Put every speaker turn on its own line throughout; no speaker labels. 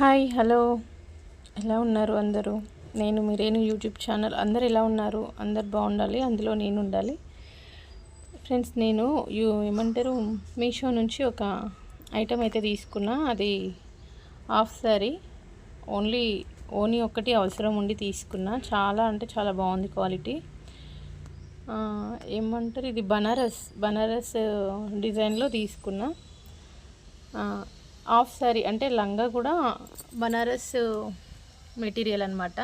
Hi hello. ఎలా ఉన్నారు అందరూ? నేను మీరేను యూట్యూబ్ ఛానల్. అందరు ఎలా ఉన్నారు? అందరు బాగుండాలి అందులో నేను ఉండాలి. ఫ్రెండ్స్ నేను యూ ఏమంటారు మీషో నుంచి ఒక ఐటమ్ అయితే తీసుకున్నా. అది హాఫ్ సారీ ఓన్లీ ఓనీ ఒక్కటి అవసరం ఉండి తీసుకున్నా. చాలా అంటే చాలా బాగుంది క్వాలిటీ. ఏమంటారు ఇది బనారస్ బనారస్ డిజైన్లో తీసుకున్నా. హాఫ్ సారీ అంటే లంగా కూడా బనారస్ మెటీరియల్ అనమాట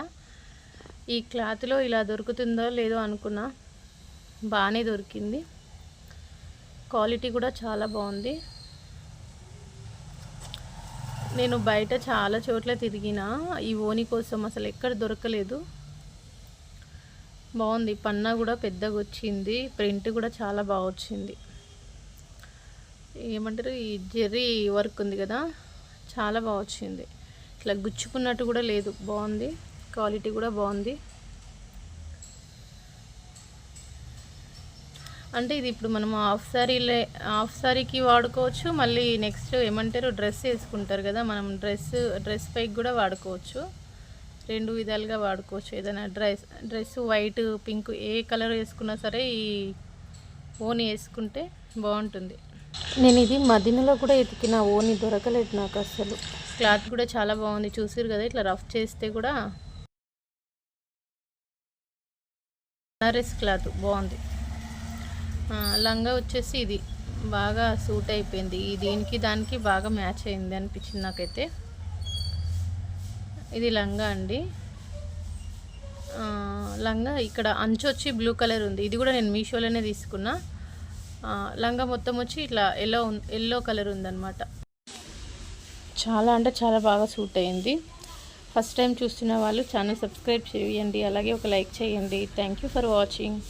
ఈ క్లాత్లో ఇలా దొరుకుతుందో లేదో అనుకున్నా బాగానే దొరికింది. క్వాలిటీ కూడా చాలా బాగుంది. నేను బయట చాలా చోట్ల తిరిగిన ఈ ఓని కోసం అసలు ఎక్కడ దొరకలేదు. బాగుంది. పన్నా కూడా పెద్దగా వచ్చింది. ప్రింట్ కూడా చాలా బాగా వచ్చింది. ఏమంటారు ఈ జెర్రీ వర్క్ ఉంది కదా చాలా బాగా వచ్చింది. ఇట్లా గుచ్చుకున్నట్టు కూడా లేదు బాగుంది క్వాలిటీ కూడా బాగుంది. అంటే ఇది ఇప్పుడు మనం హాఫ్ శారీలే హాఫ్ సారీకి వాడుకోవచ్చు మళ్ళీ నెక్స్ట్ ఏమంటారు డ్రెస్ వేసుకుంటారు కదా మనం డ్రెస్ డ్రెస్ పైకి కూడా వాడుకోవచ్చు. రెండు విధాలుగా వాడుకోవచ్చు ఏదైనా డ్రెస్ డ్రెస్ వైట్ పింక్ ఏ కలర్ వేసుకున్నా సరే ఈ ఓన్ వేసుకుంటే బాగుంటుంది. నేను ఇది మదినలో కూడా ఎతికిన ఓని దొరకలేదు నాకు అసలు క్లాత్ కూడా చాలా బాగుంది చూసారు కదా ఇట్లా రఫ్ చేస్తే కూడా. బనారస్ క్లాత్ బాగుంది. లంగా వచ్చేసి ఇది. బాగా సూట్ అయిపోయింది. ఈ దీనికి దానికి బాగా మ్యాచ్ అయింది అనిపించింది నాకైతే. ఇది లంగా అండి. లంగా ఇక్కడ అంచు వచ్చి బ్లూ కలర్ ఉంది. ఇది కూడా నేను మీషోలోనే తీసుకున్నా. లంగా మొత్తం వచ్చి ఇట్లా ఎల్లో ఎల్లో కలర్ ఉందన్నమాట. చాలా అంటే చాలా బాగా సూట్ అయింది. ఫస్ట్ టైం చూస్తున్న వాళ్ళు ఛానల్ సబ్స్క్రైబ్ చేయండి. అలాగే ఒక లైక్ చేయండి. Thank you for watching